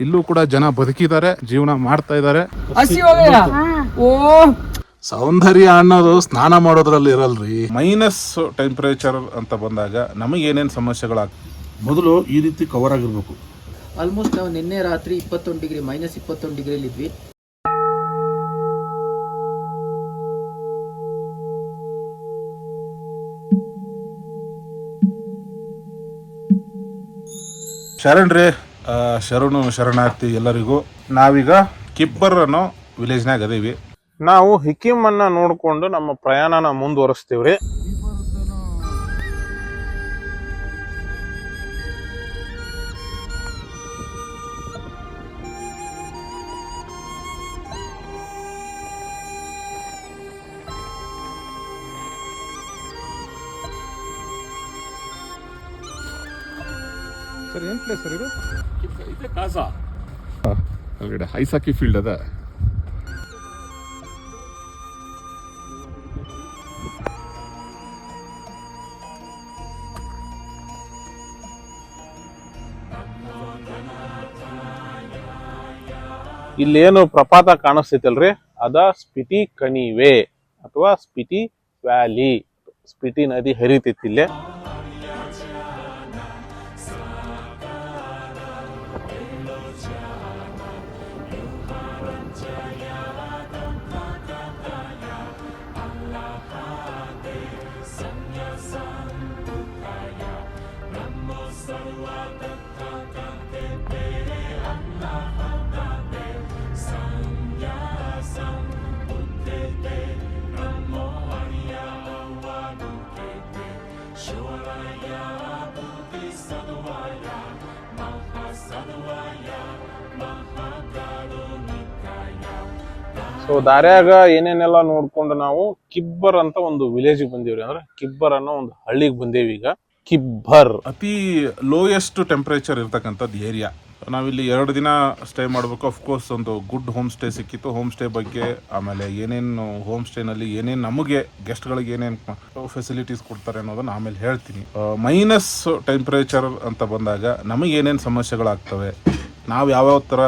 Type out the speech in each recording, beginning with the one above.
ಇಲ್ಲೂ ಕೂಡ ಜನ ಬದುಕಿದ್ದಾರೆ ಜೀವನ ಮಾಡ್ತಾ ಇದ್ದಾರೆ. ಓ. ಸೌಂದರ್ಯ ಅನ್ನೋದು ಸ್ನಾನ ಮಾಡೋದ್ರಲ್ಲಿ ಇರಲ್ರಿ. ಮೈನಸ್ ಟೆಂಪರೇಚರ್ ಅಂತ ಬಂದಾಗ ನಮಗೆ ಏನೇನು ಸಮಸ್ಯೆಗಳಾಗ್ತವೆ ಮೊದಲು ಈ ರೀತಿ ಕವರ್ ಆಗಿರ್ಬೇಕು. ಆಲ್ಮೋಸ್ಟ್ ನಾವು ನಿನ್ನೆ ರಾತ್ರಿ ಇಪ್ಪತ್ತೊಂದು ಡಿಗ್ರಿ ಮೈನಸ್ ಇಪ್ಪತ್ತೊಂದು ಡಿಗ್ರಿಲಿ ಇದ್ವಿ. ಶರಣ್ರಿ ಆ, ಶರಣು ಶರಣಾರ್ಥಿ ಎಲ್ಲರಿಗೂ ನಾವೀಗ ಕಿಬ್ಬರ್ ಅನ್ನೋ ವಿಲೇಜ್ನಾಗ ಅದೀವಿ. ನಾವು ಹಿಕಿಮನ್ನ ನೋಡ್ಕೊಂಡು ನಮ್ಮ ಪ್ರಯಾಣನ ಮುಂದುವರಿಸ್ತೀವ್ರಿ. ಸರ್ ಏನು ಪ್ಲೇಸ್ ಸರ್ ಇದು? ಒಳಗಡೆ ಐಸಾಕಿ ಫೀಲ್ಡ್ ಅದ. ಇಲ್ಲೇನು ಪ್ರಪಾತ ಕಾಣಿಸ್ತೈತಲ್ರಿ? ಅದ ಸ್ಪಿಟಿ ಕಣಿವೆ ಅಥವಾ ಸ್ಪಿಟಿ ವ್ಯಾಲಿ ಸ್ಪಿಟಿ ನದಿ ಹರಿತೈತಿ ಇಲ್ಲೇ. ಸೊ ದಾರ್ಯಾಗ ಏನೇನೆಲ್ಲ ನೋಡ್ಕೊಂಡು ನಾವು ಕಿಬ್ಬರ್ ಅಂತ ಒಂದು ವಿಲೇಜ್ ಬಂದೇವ್ರಿ. ಅಂದ್ರೆ ಕಿಬ್ಬರ್ ಅನ್ನೋ ಒಂದು ಹಳ್ಳಿಗೆ ಬಂದೇವಿ ಈಗ. ಕಿಬ್ಬರ್. ಅತಿ ಲೋಯೆಸ್ಟ್ ಟೆಂಪರೇಚರ್ ಇರ್ತಕ್ಕಂಥದ್ದು ಏರಿಯಾ ನಾವಿಲ್ಲಿ ಎರಡು ದಿನ ಸ್ಟೇ ಮಾಡಬೇಕು. ಅಫ್ಕೋರ್ಸ್ ಒಂದು ಗುಡ್ ಹೋಮ್ ಸ್ಟೇ ಸಿಕ್ಕಿತ್ತು. ಹೋಮ್ ಸ್ಟೇ ಬಗ್ಗೆ ಆಮೇಲೆ ಏನೇನು ಹೋಮ್ ಸ್ಟೇನಲ್ಲಿ ಏನೇನು ನಮಗೆ ಗೆಸ್ಟ್ಗಳಿಗೆ ಏನೇನು ಫೆಸಿಲಿಟೀಸ್ ಕೊಡ್ತಾರೆ ಅನ್ನೋದನ್ನ ಆಮೇಲೆ ಹೇಳ್ತೀನಿ. ಮೈನಸ್ ಟೆಂಪರೇಚರ್ ಅಂತ ಬಂದಾಗ ನಮಗೆ ಏನೇನು ಸಮಸ್ಯೆಗಳಾಗ್ತವೆ? ನಾವು ಯಾವ್ಯಾವ ಥರ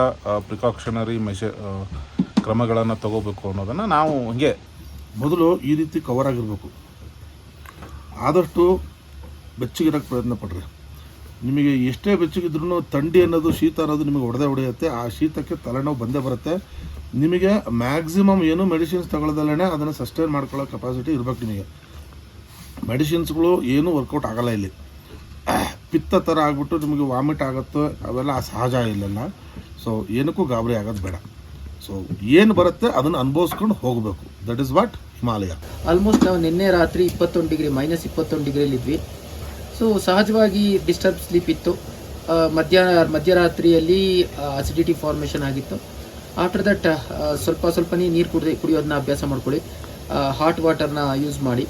ಪ್ರಿಕಾಕ್ಷನರಿ ಮೆಷ ಕ್ರಮಗಳನ್ನು ತಗೋಬೇಕು ಅನ್ನೋದನ್ನು ನಾವು ಹಂಗೆ ಮೊದಲು ಈ ರೀತಿ ಕವರ್ ಆಗಿರಬೇಕು. ಆದಷ್ಟು ಬೆಚ್ಚಗಿರೋಕ್ಕೆ ಪ್ರಯತ್ನ ಪಡ್ರಿ. ನಿಮಗೆ ಎಷ್ಟೇ ಬೆಚ್ಚಗಿದ್ರೂ ಥಂಡಿ ಅನ್ನೋದು, ಶೀತ ಅನ್ನೋದು ನಿಮಗೆ ಹೊಡೆದೇ ಹೊಡೆಯುತ್ತೆ. ಆ ಶೀತಕ್ಕೆ ತಲೆನೋವು ಬಂದೇ ಬರುತ್ತೆ. ನಿಮಗೆ ಮ್ಯಾಕ್ಸಿಮಮ್ ಏನು ಮೆಡಿಸಿನ್ಸ್ ತಗೊಳ್ಳೋದಲ್ಲೇ ಅದನ್ನು ಸಸ್ಟೈನ್ ಮಾಡ್ಕೊಳ್ಳೋ ಕೆಪಾಸಿಟಿ ಇರಬೇಕು ನಿಮಗೆ. ಮೆಡಿಸಿನ್ಸ್ಗಳು ಏನೂ ವರ್ಕೌಟ್ ಆಗಲ್ಲ ಇಲ್ಲಿ. ಪಿತ್ತ ಥರ ಆಗ್ಬಿಟ್ಟು ನಿಮಗೆ ವಾಮಿಟ್ ಆಗುತ್ತೋ ಅವೆಲ್ಲ ಸಹಜ ಇಲ್ಲೆಲ್ಲ. ಸೊ ಏನಕ್ಕೂ ಗಾಬರಿ ಆಗೋದು ಬೇಡ. ಸೊ ಏನು ಬರುತ್ತೆ ಅದನ್ನು ಅನುಭವಿಸ್ಕೊಂಡು ಹೋಗಬೇಕು. That is what Himalaya almost ನಾವು ನಿನ್ನೆ ರಾತ್ರಿ ಇಪ್ಪತ್ತೊಂದು ಡಿಗ್ರಿ ಮೈನಸ್ ಇಪ್ಪತ್ತೊಂದು ಡಿಗ್ರಿಲಿ ಇದ್ವಿ. ಸೊ ಸಹಜವಾಗಿ ಡಿಸ್ಟರ್ಬ್ ಸ್ಲೀಪ್ ಇತ್ತು. ಮಧ್ಯ ಮಧ್ಯರಾತ್ರಿಯಲ್ಲಿ ಅಸಿಡಿಟಿ ಫಾರ್ಮೇಷನ್ ಆಗಿತ್ತು. ಆಫ್ಟರ್ ದಟ್ ಸ್ವಲ್ಪ ಸ್ವಲ್ಪ ನೀರು ಕುಡಿ ಕುಡಿಯೋದನ್ನ ಅಭ್ಯಾಸ ಮಾಡ್ಕೊಳ್ಳಿ. ಹಾಟ್ ವಾಟರ್ನ ಯೂಸ್ ಮಾಡಿ.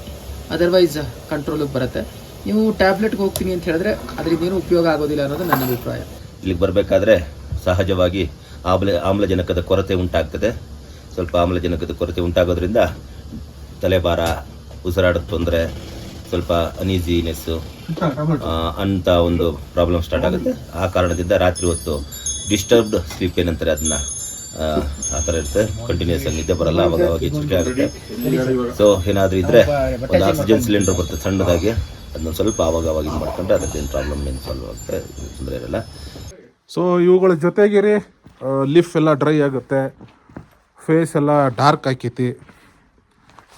ಅದರ್ವೈಸ್ ಕಂಟ್ರೋಲಿಗೆ ಬರುತ್ತೆ. ನೀವು ಟ್ಯಾಬ್ಲೆಟ್ಗೆ ಹೋಗ್ತೀನಿ ಅಂತ ಹೇಳಿದ್ರೆ ಅದರಿಂದ ಏನು ಉಪಯೋಗ ಆಗೋದಿಲ್ಲ ಅನ್ನೋದು ನನ್ನ ಅಭಿಪ್ರಾಯ. ಇಲ್ಲಿಗೆ ಬರಬೇಕಾದ್ರೆ ಸಹಜವಾಗಿ ಆಮ್ಲ ಆಮ್ಲಜನಕದ ಕೊರತೆ ಉಂಟಾಗ್ತದೆ. ಸ್ವಲ್ಪ ಆಮ್ಲಜನಕದ ಕೊರತೆ ಉಂಟಾಗೋದ್ರಿಂದ ತಲೆಭಾರ ಉಸಿರಾಡೋದು ತೊಂದರೆ ಸ್ವಲ್ಪ ಅನೀಸಿನೆಸ್ಸು ಅಂತ ಒಂದು ಪ್ರಾಬ್ಲಮ್ ಸ್ಟಾರ್ಟ್ ಆಗುತ್ತೆ. ಆ ಕಾರಣದಿಂದ ರಾತ್ರಿ ಹೊತ್ತು ಡಿಸ್ಟರ್ಬ್ಡ್ ಸ್ಲೀಪ್ ಏನಂತಾರೆ ಅದನ್ನ ಆ, ಥರ ಇರುತ್ತೆ. ಕಂಟಿನ್ಯೂಸ್ ಆಗಿ ನಿದ್ದೆ ಬರಲ್ಲ ಅವಾಗ ಅವಾಗ ಎಚ್ಚರಿಕೆ ಆಗುತ್ತೆ. ಸೊ ಏನಾದರೂ ಇದ್ರೆ ಒಂದು ಆಕ್ಸಿಜನ್ ಸಿಲಿಂಡರ್ ಬರುತ್ತೆ ಸಣ್ಣದಾಗಿ. ಅದನ್ನ ಸ್ವಲ್ಪ ಅವಾಗ ಅವಾಗ ಇದು ಮಾಡ್ಕೊಂಡ್ರೆ ಅದರದ್ದೇನು ಪ್ರಾಬ್ಲಮ್ ಏನು ಸಾಲ್ವ್ ಆಗುತ್ತೆ ತೊಂದರೆ ಇರಲ್ಲ. ಸೊ ಇವುಗಳ ಜೊತೆಗೆ ಲಿಫ್ ಎಲ್ಲ ಡ್ರೈ ಆಗುತ್ತೆ. ಫೇಸ್ ಎಲ್ಲ ಡಾರ್ಕ್ ಆಕೈತಿ.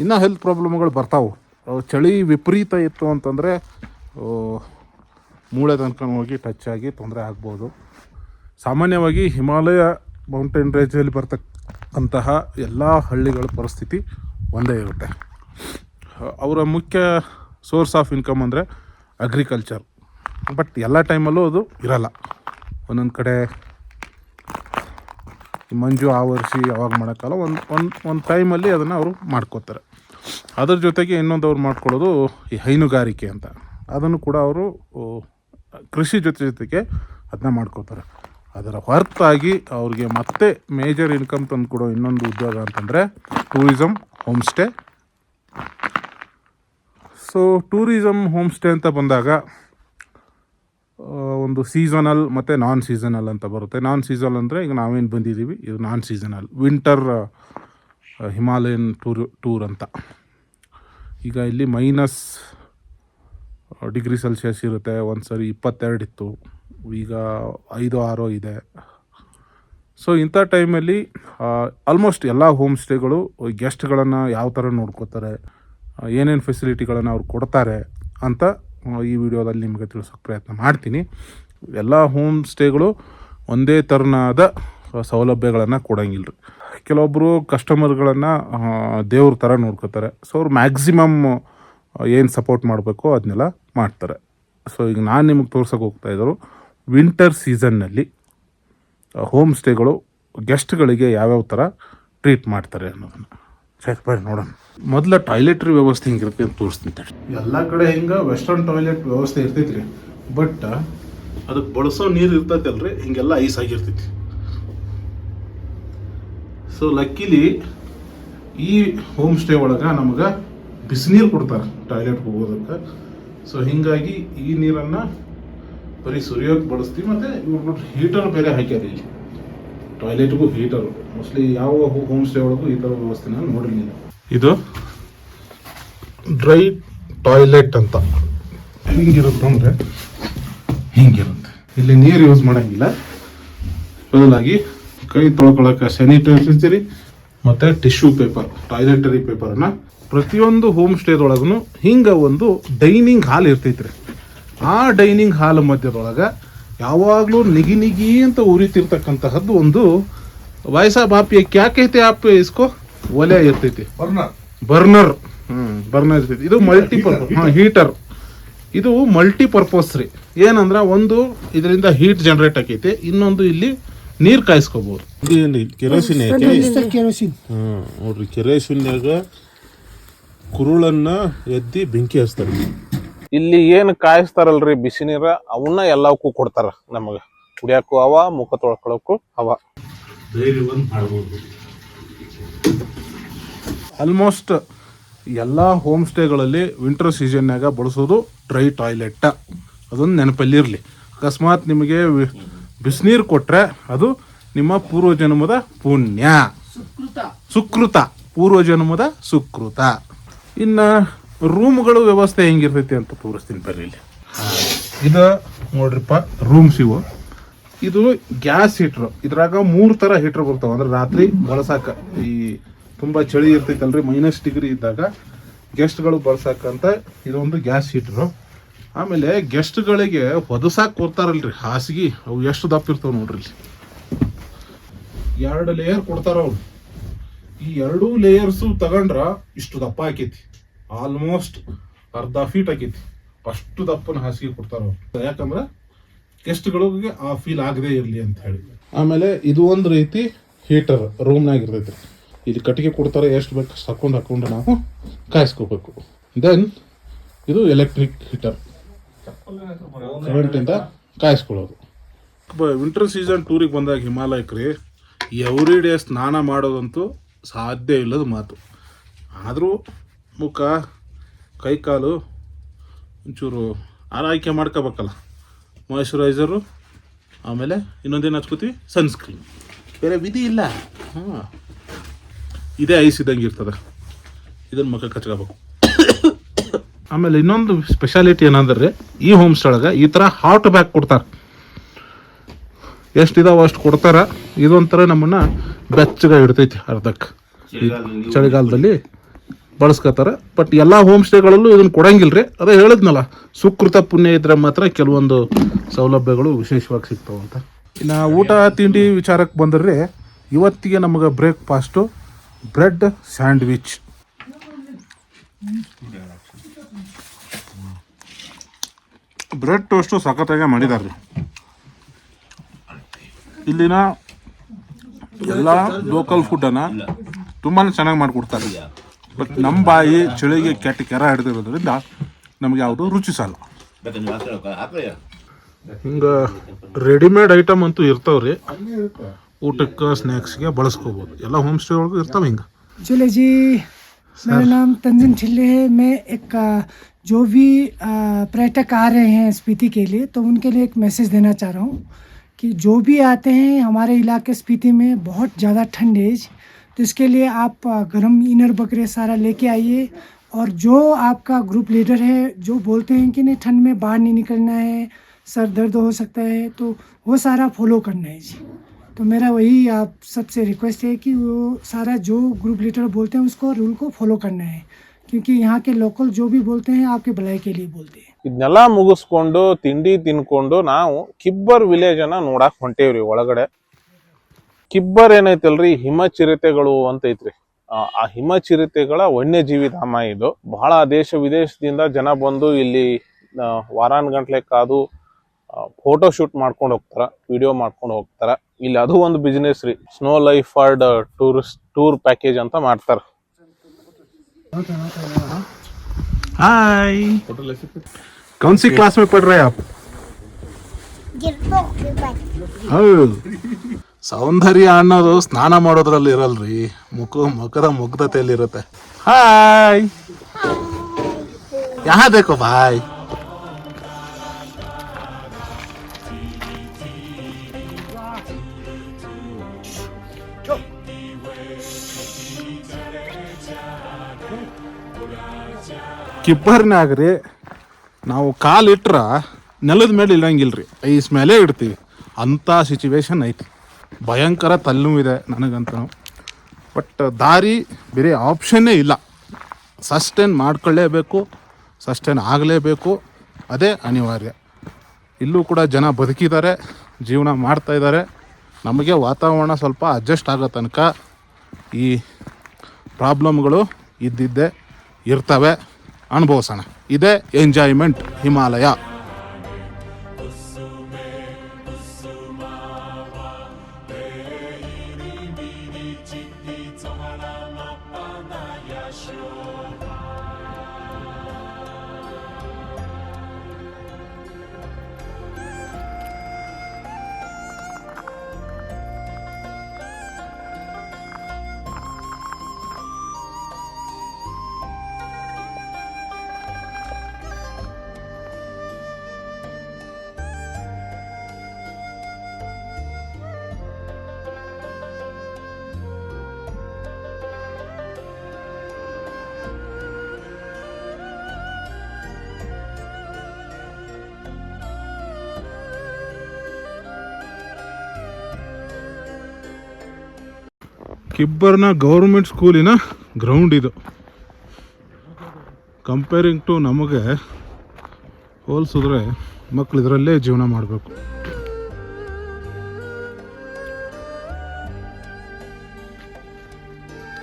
ಇನ್ನೂ ಹೆಲ್ತ್ ಪ್ರಾಬ್ಲಮ್ಗಳು ಬರ್ತಾವೆ. ಚಳಿ ವಿಪರೀತ ಇತ್ತು ಅಂತಂದರೆ ಮೂಳೆ ತನಕ ಹೋಗಿ ಟಚ್ ಆಗಿ ತೊಂದರೆ ಆಗ್ಬೋದು. ಸಾಮಾನ್ಯವಾಗಿ ಹಿಮಾಲಯ ಮೌಂಟೇನ್ ರೇಂಜಲ್ಲಿ ಬರ್ತಕ್ಕಂತಹ ಎಲ್ಲ ಹಳ್ಳಿಗಳ ಪರಿಸ್ಥಿತಿ ಒಂದೇ ಇರುತ್ತೆ. ಅವರ ಮುಖ್ಯ ಸೋರ್ಸ್ ಆಫ್ ಇನ್ಕಮ್ ಅಂದರೆ ಅಗ್ರಿಕಲ್ಚರ್ ಬಟ್ ಎಲ್ಲ ಟೈಮಲ್ಲೂ ಅದು ಇರಲ್ಲ. ಒಂದೊಂದು ಕಡೆ ಮಂಜು ಆವರಿಸಿ ಯಾವಾಗ ಮಾಡೋಕ್ಕಲ್ಲ, ಒಂದು ಒಂದು ಒಂದು ಟೈಮಲ್ಲಿ ಅದನ್ನು ಅವರು ಮಾಡ್ಕೋತಾರೆ. ಅದ್ರ ಜೊತೆಗೆ ಇನ್ನೊಂದು ಅವ್ರು ಮಾಡ್ಕೊಳ್ಳೋದು ಈ ಹೈನುಗಾರಿಕೆ ಅಂತ. ಅದನ್ನು ಕೂಡ ಅವರು ಕೃಷಿ ಜೊತೆ ಜೊತೆಗೆ ಅದನ್ನ ಮಾಡ್ಕೋತಾರೆ. ಅದರ ಹೊರತಾಗಿ ಅವ್ರಿಗೆ ಮತ್ತೆ ಮೇಜರ್ ಇನ್ಕಮ್ ತಂದು ಕೊಡೋ ಇನ್ನೊಂದು ಉದ್ಯೋಗ ಅಂತಂದರೆ tourism home stay so tourism home stay ಅಂತ ಬಂದಾಗ ಒಂದು ಸೀಸನಲ್ ಮತ್ತು ನಾನ್ ಸೀಸನಲ್ ಅಂತ ಬರುತ್ತೆ. ನಾನ್ ಸೀಸನಲ್ ಅಂದರೆ ಈಗ ನಾವೇನು ಬಂದಿದ್ದೀವಿ ಇದು non seasonal winter Himalayan tour tour ಅಂತ. ಈಗ ಇಲ್ಲಿ ಮೈನಸ್ ಡಿಗ್ರಿ ಸೆಲ್ಸಿಯಸ್ ಇರುತ್ತೆ. ಒಂದು ಸರಿ ಇಪ್ಪತ್ತೆರಡು ಇತ್ತು. ಈಗ ಐದು, ಆರು ಇದೆ. ಸೊ ಇಂಥ ಟೈಮಲ್ಲಿ ಆಲ್ಮೋಸ್ಟ್ ಎಲ್ಲ ಹೋಮ್ ಸ್ಟೇಗಳು ಗೆಸ್ಟ್ಗಳನ್ನು ಯಾವ ಥರ ನೋಡ್ಕೋತಾರೆ ಏನೇನು ಫೆಸಿಲಿಟಿಗಳನ್ನು ಅವ್ರು ಕೊಡ್ತಾರೆ ಅಂತ ಈ ವಿಡಿಯೋದಲ್ಲಿ ನಿಮಗೆ ತಿಳಿಸೋಕೆ ಪ್ರಯತ್ನ ಮಾಡ್ತೀನಿ. ಎಲ್ಲ ಹೋಮ್ ಸ್ಟೇಗಳು ಒಂದೇ ಥರನಾದ ಸೌಲಭ್ಯಗಳನ್ನು ಕೊಡೋಂಗಿಲ್ಲ ರೀ ಕೆಲವೊಬ್ಬರು ಕಸ್ಟಮರ್ಗಳನ್ನು ದೇವ್ರ ಥರ ನೋಡ್ಕೋತಾರೆ. ಸೊ ಅವ್ರು ಮ್ಯಾಕ್ಸಿಮಮ್ ಏನು ಸಪೋರ್ಟ್ ಮಾಡಬೇಕು ಅದನ್ನೆಲ್ಲ ಮಾಡ್ತಾರೆ. ಸೊ ಈಗ ನಾನು ನಿಮಗೆ ತೋರ್ಸೋಕೆ ಹೋಗ್ತಾ ಇದ್ದರು ವಿಂಟರ್ ಸೀಸನ್ನಲ್ಲಿ ಹೋಮ್ ಸ್ಟೇಗಳು ಗೆಸ್ಟ್ಗಳಿಗೆ ಯಾವ್ಯಾವ ಥರ ಟ್ರೀಟ್ ಮಾಡ್ತಾರೆ ಅನ್ನೋದನ್ನು. ಸರಿ ಬರ್ರಿ ನೋಡೋಣ. ಮೊದಲ ಟಾಯ್ಲೆಟ್ರಿ ವ್ಯವಸ್ಥೆ ಹಿಂಗಿರುತ್ತೆ ಅಂತ ತೋರಿಸ್ತೀನಿ ತಡಿ. ಎಲ್ಲ ಕಡೆ ಹಿಂಗೆ ವೆಸ್ಟರ್ನ್ ಟಾಯ್ಲೆಟ್ ವ್ಯವಸ್ಥೆ ಇರ್ತೈತಿ ರೀ ಬಟ್ ಅದಕ್ಕೆ ಬಳಸೋ ನೀರು ಇರ್ತೈತಲ್ರಿ ಹಿಂಗೆಲ್ಲ ಐಸ್ ಆಗಿರ್ತೈತಿ. ಸೊ ಲಕ್ಕಿಲಿ ಈ ಹೋಮ್ ಸ್ಟೇ ಒಳಗೆ ನಮಗೆ ಬಿಸಿನೀರು ಕೊಡ್ತಾರೆ ಟಾಯ್ಲೆಟ್ಗೆ ಹೋಗೋದಕ್ಕೆ. ಸೊ ಹಿಂಗಾಗಿ ಈ ನೀರನ್ನು ಬರೀ ಸುರಿಯೋಕೆ ಬಳಸ್ತೀವಿ ಮತ್ತು ಇವ್ರು ಹೀಟರ್ ಬೇರೆ ಹಾಕ್ಯಾರ ಇಲ್ಲಿ. ಟಾಯ್ಲೆಟ್ಗೂ ಹೀಟರು ಮೋಸ್ಟ್ಲಿ ಯಾವ ಹೋಮ್ ಸ್ಟೇ ಒಳಗೂ ಈ ಥರ ವ್ಯವಸ್ಥೆನ ನೋಡಿರಲಿಲ್ಲ ಇದು ಡ್ರೈ ಟಾಯ್ಲೆಟ್ ಅಂತ. ಹಿಂಗಿರುತ್ತೆ ಅಂದರೆ? ಹಿಂಗಿರುತ್ತೆ? ಇಲ್ಲಿ ನೀರು ಯೂಸ್ ಮಾಡೋಂಗಿಲ್ಲ. ಬದಲಾಗಿ ಕೈ ತೊಳ್ಕೊಳಕ್ಕೆ ಸ್ಯಾನಿಟೈಸರಿ ಮತ್ತು ಟಿಶ್ಯೂ ಪೇಪರ್ ಟಾಯ್ಲೆಟರಿ ಪೇಪರನ್ನು ಪ್ರತಿಯೊಂದು ಹೋಮ್ ಸ್ಟೇದೊಳಗೂ ಹಿಂಗೆ ಒಂದು ಡೈನಿಂಗ್ ಹಾಲ್ ಇರ್ತೈತ್ರಿ. ಆ ಡೈನಿಂಗ್ ಹಾಲ್ ಮಧ್ಯದೊಳಗೆ ಯಾವಾಗಲೂ ನಿಗಿ ನಿಗಿ ಅಂತ ಉರಿತಿರ್ತಕ್ಕಂತಹದ್ದು ಒಂದು ವಯಸ್ಸ ಬಾಪಿ ಕ್ಯಾಕೈತೆ ಆಪ್ ಇಸ್ಕೋ? ಒಲೆ ಇರ್ತೈತಿ. ಬರ್ನರ್. ಬರ್ನರ್. ಹ್ಮ್. ಬರ್ನರ್ ಇರ್ತೈತಿ. ಇದು ಮಲ್ಟಿಪರ್ಪಸ್ ಹಾಂ ಹೀಟರ್. ಇದು ಮಲ್ಟಿಪರ್ಪಸ್ ರೀ. ಏನಂದ್ರ ಒಂದು ಇದರಿಂದ ಹೀಟ್ ಜನರೇಟ್ ಆಕೈತಿ. ಇನ್ನೊಂದು ಇಲ್ಲಿ ನೀರ್ ಕಾಯಿಸ್ಕೋಬಹುದು ಕೆರೋಸಿನ್ ಹ್ಮ್ ನೋಡ್ರಿ ಕೆರೋಸಿನ್ಯಾಗ ಕುರುಳನ್ನ ಎದ್ದಿ ಬೆಂಕಿ ಹಚ್ತಾರೆ. ಇಲ್ಲಿ ಏನು ಕಾಯಿಸ್ತಾರಲ್ರಿ ಬಿಸಿ ನೀರ ಅವನ್ನ ಎಲ್ಲವಕ್ಕೂ ಕೊಡ್ತಾರ ನಮಗ. ಕುಡಿಯಾಕು ಅವ ಮುಖ ತೊಳ್ಕೊಳಕ್ಕೂ ಅವ. ಆಲ್ಮೋಸ್ಟ್ ಎಲ್ಲ ಹೋಮ್ ಸ್ಟೇಗಳಲ್ಲಿ ವಿಂಟರ್ ಸೀಸನ್ನಾಗ ಬಳಸೋದು ಡ್ರೈ ಟಾಯ್ಲೆಟ್ ಅದೊಂದು ನೆನಪಲ್ಲಿರಲಿ ಅಕಸ್ಮಾತ್ ನಿಮಗೆ ಬಿಸಿನೀರು ಕೊಟ್ಟರೆ ಅದು ನಿಮ್ಮ ಪೂರ್ವಜನ್ಮದ ಪುಣ್ಯ. ಸುಕೃತ. ಪೂರ್ವಜನ್ಮದ ಸುಕೃತ. ಇನ್ನು ರೂಮ್ಗಳು ವ್ಯವಸ್ಥೆ ಹೆಂಗಿರ್ತೈತಿ ಅಂತ ತೋರಿಸ್ತೀನಿ ಬರ್ರಿ ಇಲ್ಲಿ. ಇದು ನೋಡ್ರಿಪ್ಪ ರೂಮ್ಸ್ ಇವು ಇದು ಗ್ಯಾಸ್ ಹೀಟ್ರ್ ಇದ್ರಾಗ ಮೂರು ತರ ಹೀಟರ್ ಬರ್ತಾವ. ಅಂದ್ರೆ ರಾತ್ರಿ ಬಳಸಾಕ ಈ ತುಂಬಾ ಚಳಿ ಇರ್ತೈತಲ್ರಿ ಮೈನಸ್ ಡಿಗ್ರಿ ಇದ್ದಾಗ ಗೆಸ್ಟ್ಗಳು ಬಳಸಾಕಂತ ಇದೊಂದು ಗ್ಯಾಸ್ ಹೀಟ್ರು ಆಮೇಲೆ ಗೆಸ್ಟ್ಗಳಿಗೆ ಹೊದಸಾಕ್ ಕೊಡ್ತಾರಲ್ರಿ, ಹಾಸಿಗೆ. ಅವು ಎಷ್ಟು ದಪ್ಪ ಇರ್ತಾವ ನೋಡ್ರಿ ಇಲ್ಲಿ. ಎರಡು ಲೇಯರ್ ಕೊಡ್ತಾರ ಅವ್ರು. ಈ ಎರಡೂ ಲೇಯರ್ಸು ತಗೊಂಡ್ರ ಇಷ್ಟು ದಪ್ಪ ಆಕೈತಿ. ಆಲ್ಮೋಸ್ಟ್ ಅರ್ಧ ಫೀಟ್ ಆಗೈತಿ ಅಷ್ಟು ದಪ್ಪನ ಹಾಸಿಗೆ ಕೊಡ್ತಾರ ಅವ್ರು ಯಾಕಂದ್ರೆ ಗೆಸ್ಟ್ಗಳಿಗೆ ಆ ಫೀಲ್ ಆಗದೆ ಇರಲಿ ಅಂತ ಹೇಳಿ. ಆಮೇಲೆ ಇದು ಒಂದು ರೀತಿ ಹೀಟರ್ ರೂಮ್ನಾಗ ಇರ್ತೈತಿ ಇದು ಕಟ್ಟಿಗೆ ಕೊಡ್ತಾರೆ ಎಷ್ಟು ಬೇಕು ಹಾಕೊಂಡು ಹಾಕೊಂಡು ನಾವು ಕಾಯಿಸ್ಕೋಬೇಕು. ದೆನ್ ಇದು ಎಲೆಕ್ಟ್ರಿಕ್ ಹೀಟರ್ ಕರೆಂಟಿಂದ ಕಾಯಿಸ್ಕೊಳ್ಳೋದು. ವಿಂಟರ್ ಸೀಸನ್ ಟೂರಿಗೆ ಬಂದಾಗ ಹಿಮಾಲಯಕ್ಕೆ ರೀ ಎವ್ರಿ ಡೇ ಸ್ನಾನ ಮಾಡೋದಂತೂ ಸಾಧ್ಯ ಇಲ್ಲದ ಮಾತು. ಆದರೂ ಮುಖ ಕೈಕಾಲು ಒಂಚೂರು ಆರೈಕೆ ಮಾಡ್ಕೋಬೇಕಲ್ಲ. ಮಾಯಶ್ಚರೈಸರು ಆಮೇಲೆ ಇನ್ನೊಂದೇನು ಹಚ್ಕೋತೀವಿ? ಸನ್ಸ್ಕ್ರೀನ್ ಬೇರೆ ವಿಧಿ ಇಲ್ಲ. ಹಾಂ. ಇದೇ ಐಸ್ ಇದ್ದಂಗೆ ಇರ್ತದೆ. ಇದನ್ನು ಮುಖಕ್ಕೆ ಹಚ್ಕೋಬೇಕು. ಆಮೇಲೆ ಇನ್ನೊಂದು ಸ್ಪೆಷಾಲಿಟಿ ಏನಂದ್ರೆ ಈ ಹೋಮ್ ಸ್ಟೇಳಾಗ ಈ ಥರ ಹಾಟ್ ಬ್ಯಾಗ್ ಕೊಡ್ತಾರೆ. ಎಷ್ಟಿದಾವ ಅಷ್ಟು ಕೊಡ್ತಾರೆ. ಇದೊಂಥರ ನಮ್ಮನ್ನು ಬೆಚ್ಚಗ ಇಡ್ತೈತಿ ಅರ್ಧಕ್ಕೆ ಚಳಿಗಾಲದಲ್ಲಿ ಬಳಸ್ಕೋತಾರ. ಬಟ್ ಎಲ್ಲ ಹೋಮ್ ಸ್ಟೇಗಳಲ್ಲೂ ಇದನ್ನ ರೀ ಅದೇ ಹೇಳಿದ್ನಲ್ಲ, ಸುಕೃತ ಪುಣ್ಯ ಇದ್ರೆ ಮಾತ್ರ ಕೆಲವೊಂದು ಸೌಲಭ್ಯಗಳು ವಿಶೇಷವಾಗಿ ಸಿಗ್ತಾವ ಅಂತ. ಇನ್ನು ಊಟ, ತಿಂಡಿ ವಿಚಾರಕ್ಕೆ ಬಂದರೆ ಇವತ್ತಿಗೆ ನಮಗೆ breakfast, bread sandwich. Bread toast ಸಖತ್ತಾಗೆ ಮಾಡಿದಾರೆ ಇಲ್ಲಿನ ಎಲ್ಲ ಲೋಕಲ್ ಫುಡ್ಡನ್ನು ತುಂಬಾ ಚೆನ್ನಾಗಿ ಮಾಡಿಕೊಡ್ತಾರೆ. ಬಟ್ ನಮ್ಮ ಬಾಯಿ ಚಳಿಗೆ ಕೆಟ್ಟ ಕೆರ ಹಿಡಿದಿರೋದ್ರಿಂದ ನಮಗೆ ಯಾವುದು ರುಚಿಸಲ್ಲ ಹಿಂಗೆ ರೆಡಿಮೇಡ್ ಐಟಮ್ ಅಂತೂ ಇರ್ತಾವ್ರಿ ಊಟಕ್ಕೆ ಸ್ನ್ಯಾಕ್ಸ್ಗೆ ಬಳಸ್ಕೋಬೋದು ಎಲ್ಲ ಹೋಮ್ ಸ್ಟೇ ಒಳಗೂ ಇರ್ತಾವೆ ಹಿಂಗೆ ಜಿಲೇಜಿ मेरा नाम तंजिन छिल्ले है मैं एक अ, जो भी अ, पर्यटक आ रहे हैं स्पीति के लिए तो उनके लिए एक मैसेज देना चाह रहा हूँ कि जो भी आते हैं हमारे इलाके स्पीति में बहुत ज़्यादा ठंड है तो इसके लिए आप अ, गर्म इनर बकरे सारा लेके आइए और जो आपका ग्रुप लीडर है जो बोलते हैं कि नहीं ठंड में बाहर नहीं निकलना है सर दर्द हो सकता है तो वो सारा फॉलो करना है जी तो मेरा वही आप सबसे रिक्वेस्ट है कि वो सारा जो ग्रुप लीडर बोलते हैं उसको रूल को फॉलो करना है क्योंकि यहाँ के लोकल जो भी बोलते हैं आपके भलाई के लिए बोलते हैं ಇದನ್ನೆಲ್ಲ ಮುಗಿಸ್ಕೊಂಡು ತಿಂಡಿ ತಿನ್ಕೊಂಡು ನಾವು ಕಿಬ್ಬರ್ ವಿಲೇಜ್ ಅನ್ನ ನೋಡಾಕ್ ಹೊಂಟೇವ್ರಿ ಒಳಗಡೆ ಕಿಬ್ಬರ್ ಏನೈತಲ್ರಿ ಹಿಮಚಿರತೆಗಳು ಅಂತ ಐತ್ರಿ ಆ, ಆ ಹಿಮಚಿರತೆಗಳ ವನ್ಯಜೀವಿ ಧಾಮ ಇದು ಬಹಳ ದೇಶ ವಿದೇಶದಿಂದ ಜನ ಬಂದು ಇಲ್ಲಿ ಆ, ವಾರಾನ್ ಗಂಟ್ಲೆ ಕಾದು ಫೋಟೋ ಶೂಟ್ ಮಾಡ್ಕೊಂಡು ಹೋಗ್ತಾರ ವಿಡಿಯೋ ಮಾಡ್ಕೊಂಡು ಹೋಗ್ತಾರ ಇಲ್ಲಿ ಅದು ಒಂದು ಬಿಸ್ನೆಸ್ ರೀ snow life Ford tourist tour package ಅಂತ ಮಾಡ್ತಾರ हाय कौन सी क्लास में पढ़ रहे हैं आप ಹೌದು ಸೌಂದರ್ಯ ಅನ್ನೋದು ಸ್ನಾನ ಮಾಡೋದ್ರಲ್ಲಿ ಇರಲ್ರಿ. ಮುಖ, ಮುಖದ ಮುಗ್ಧತೆಯಲ್ಲಿ ಇರುತ್ತೆ ಹಾಯ್ ಯಹಾ ಬೇಕು ಬಾಯ್ ಕಿಬ್ಬರ್ನಾಗ್ರಿ ನಾವು ಕಾಲಿಟ್ರ ನೆಲದ ಮೇಲೆ ಇಲ್ಲಂಗಿಲ್ರಿ. ಐಸ್ ಮೇಲೆ ಇಡ್ತೀವಿ. ಅಂಥ ಸಿಚುವೇಶನ್ ಐತಿ. ಭಯಂಕರ ತಲ್ಲು ಇದೆ ನನಗಂತೂ. ಬಟ್ ದಾರಿ ಬೇರೆ ಆಪ್ಷನ್ನೇ ಇಲ್ಲ. ಸಸ್ಟೈನ್ ಮಾಡ್ಕೊಳ್ಳೇಬೇಕು, ಸಸ್ಟೈನ್ ಆಗಲೇಬೇಕು. ಅದೇ ಅನಿವಾರ್ಯ. ಇಲ್ಲೂ ಕೂಡ ಜನ ಬದುಕಿದ್ದಾರೆ, ಜೀವನ ಮಾಡ್ತಾಯಿದ್ದಾರೆ ನಮಗೆ ವಾತಾವರಣ ಸ್ವಲ್ಪ ಅಡ್ಜಸ್ಟ್ ಆಗೋ ತನಕ ಈ ಪ್ರಾಬ್ಲಮ್ಗಳು ಇದ್ದಿದ್ದೇ ಇರ್ತವೆ. ಅನುಭವಿಸೋಣ. ಇದೇ ಎಂಜಾಯ್ಮೆಂಟ್ ಹಿಮಾಲಯ. ಕಿಬ್ಬರ್ನ ಗೌರ್ಮೆಂಟ್ ಸ್ಕೂಲಿನ ಗ್ರೌಂಡ್ ಇದು. ಕಂಪೇರಿಂಗ್ ಟು ನಮಗೆ ಹೋಲಿಸಿದ್ರೆ ಮಕ್ಕಳು ಇದರಲ್ಲೇ ಜೀವನ ಮಾಡಬೇಕು.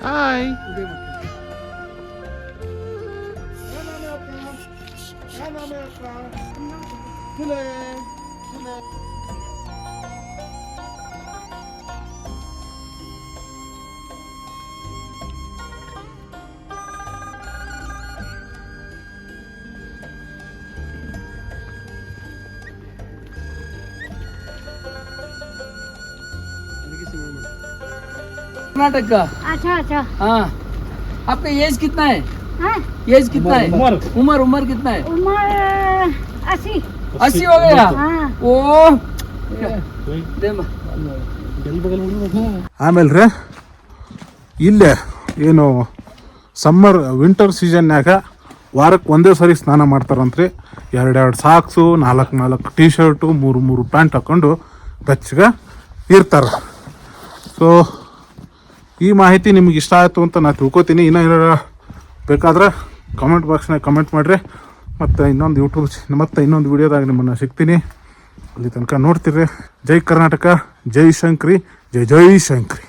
ಹಾಯ್ कर्नाटक का अच्छा अच्छा हाँ आपका एज कितना है हाँ एज कितना है उम्र उम्र उम्र कितना है उम्र अस्सी अस्सी हो गया हाँ ओ दे ಮ- ಆಮೇಲೆ ರೀ ಇಲ್ಲೇ ಏನು ಸಮ್ಮರ್ ವಿಂಟರ್ ಸೀಸನ್ಯಾಗ ವಾರಕ್ಕೆ ಒಂದೇ ಸರಿ ಸ್ನಾನ ಮಾಡ್ತಾರಂತ್ರಿ ಎರಡೆರಡು ಸಾಕ್ಸು ನಾಲ್ಕು ನಾಲ್ಕು ಟೀ ಶರ್ಟು ಮೂರು ಮೂರು ಪ್ಯಾಂಟ್ ಹಾಕ್ಕೊಂಡು ಬೆಚ್ಚಗೆ ಇರ್ತಾರೆ ಸೊ ಈ ಮಾಹಿತಿ ನಿಮ್ಗೆ ಇಷ್ಟ ಆಯಿತು ಅಂತ ನಾನು ತಿಳ್ಕೊತೀನಿ. ಇನ್ನೂ ಏನಾರ ಬೇಕಾದ್ರೆ ಕಮೆಂಟ್ ಬಾಕ್ಸ್ನಾಗ ಕಮೆಂಟ್ ಮಾಡಿರಿ. ಮತ್ತು ಇನ್ನೊಂದು ಯೂಟ್ಯೂಬ್ ಮತ್ತು ಇನ್ನೊಂದು ವೀಡಿಯೋದಾಗ ನಿಮ್ಮನ್ನು ಸಿಗ್ತೀನಿ. ಅಲ್ಲಿ ತನಕ ನೋಡ್ತೀರಿ ಜೈ ಕರ್ನಾಟಕ, ಜೈ ಶಂಕ್ರಿ, ಜೈ ಜೈ ಶಂಕ್ರಿ.